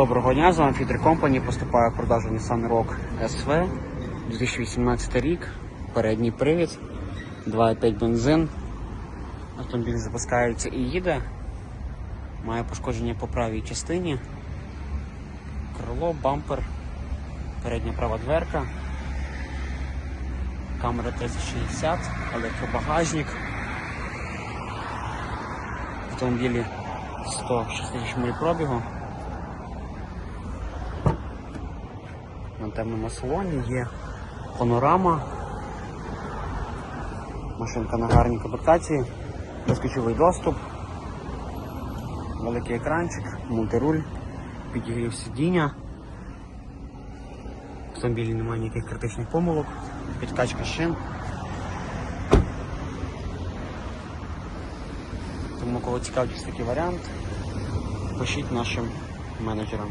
Доброго дня, з вами Фідер Компані. Поступає в продажу Nissan Rogue SV 2018 рік. Передній привід, 2,5 бензин. Автомобіль запускається і їде. Має пошкодження по правій частині. Крило, бампер, передня права дверка, камера 3060, електробагажник. В автомобілі 106 тисяч миль пробігу. Темному салоні є панорама. Машинка на гарній комплектації, безключовий доступ, великий екранчик, мультируль, підігрів сидіння. В автомобілі немає ніяких критичних помилок, підкачка шин. Тому кого цікавить такий варіант, пишіть нашим менеджерам.